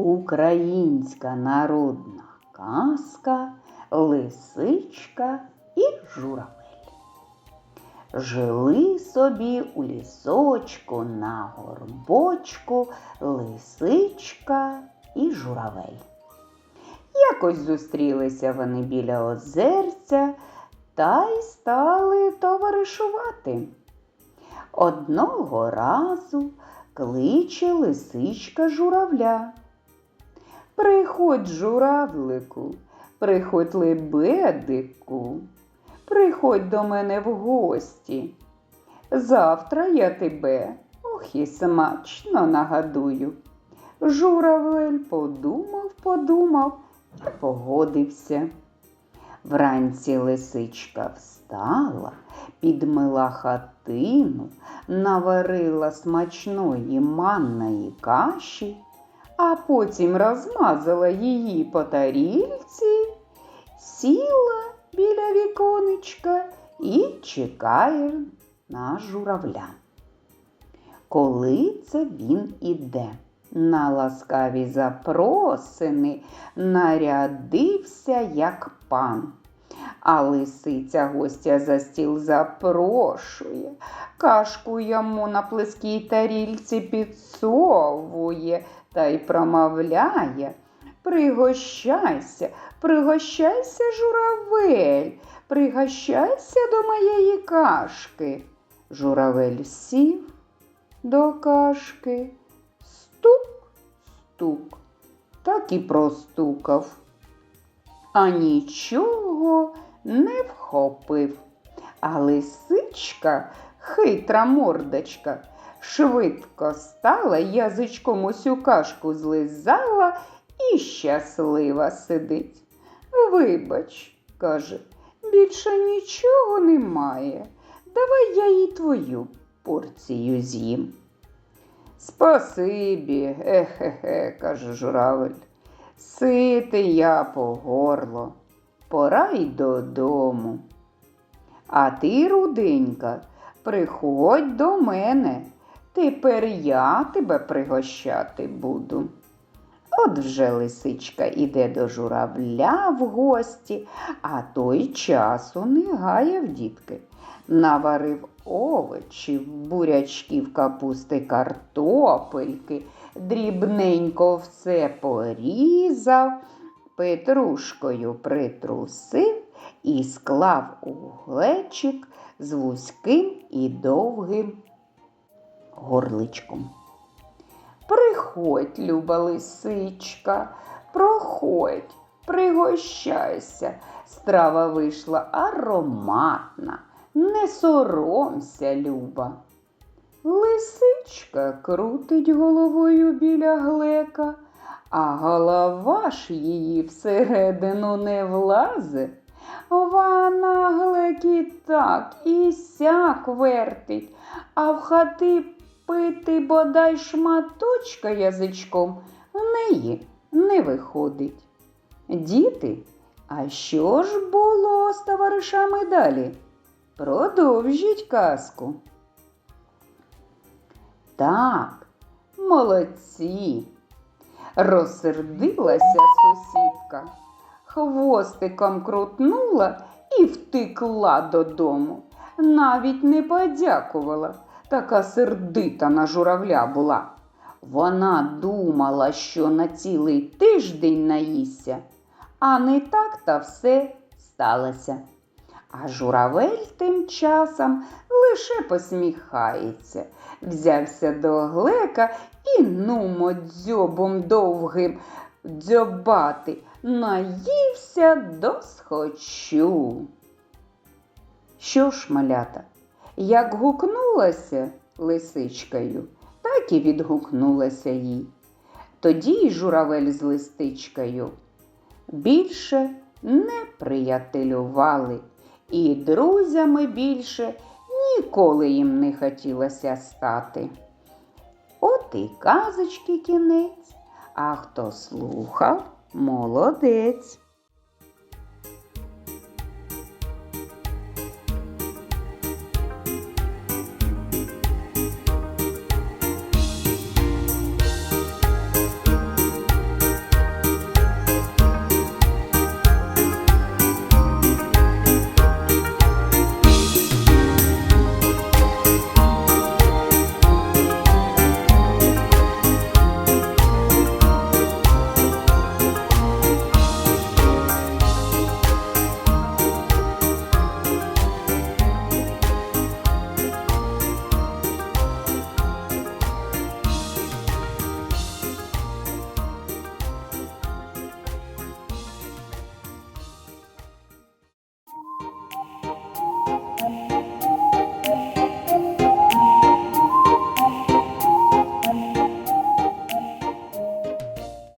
Українська народна казка Лисичка і журавель. Жили собі у лісочку на горбочку лисичка і журавель. Якось зустрілися вони біля озерця та й стали товаришувати. Одного разу кличе лисичка журавля. Приходь, журавлику, приходь лебедику, приходь до мене в гості. Завтра я тебе ох і смачно нагадую. Журавель подумав, подумав і погодився. Вранці лисичка встала, підмила хатину, наварила смачної манної каші, а потім розмазала її по тарільці, сіла біля віконечка і чекає на журавля. Коли це він іде? На ласкаві запросини нарядився, як пан. А лисиця гостя за стіл запрошує, кашку йому на плескій тарільці підсовує та й промовляє. Пригощайся, пригощайся, журавель, пригощайся до моєї кашки. Журавель сів до кашки, стук, стук, так і простукав а нічого не вхопив. А лисичка, хитра мордочка, швидко стала, язичком усю кашку злизала і щаслива сидить. Вибач, каже, більше нічого немає. Давай я їй твою порцію з'їм. Спасибі, ехе-хе, каже журавель. Ситий я по горло, пора й додому. А ти, руденька, приходь до мене, тепер я тебе пригощати буду. От вже лисичка іде до журавля в гості, а той часу не гаяв дітки. Наварив овочів, бурячків, капусти, картопельки, дрібненько все порізав, петрушкою притрусив і склав у глечик з вузьким і довгим горличком. Приходь, люба лисичка, проходь, пригощайся. Страва вийшла ароматна, не соромся, люба. Лисичка крутить головою біля глека, а голова ж її всередину не влазить. Вона глекі так і сяк вертить, а в хати пити бодай шматочка язичком в неї не виходить. Діти, а що ж було з товаришами далі? Продовжіть казку. Так, молодці. Розсердилася сусідка, хвостиком крутнула і втекла додому. Навіть не подякувала, така сердита на журавля була. Вона думала, що на цілий тиждень наїсться, а не так та все сталося. А журавель тим часом лише посміхається, взявся до глека і нумо дзьобом довгим дзьобати, наївся до схочу. Що ж, малята, як гукнулася лисичкою, так і відгукнулася їй. Тоді й журавель з листичкою більше не приятелювали і друзями більше ніколи їм не хотілося стати. От і казочки кінець, а хто слухав, молодець.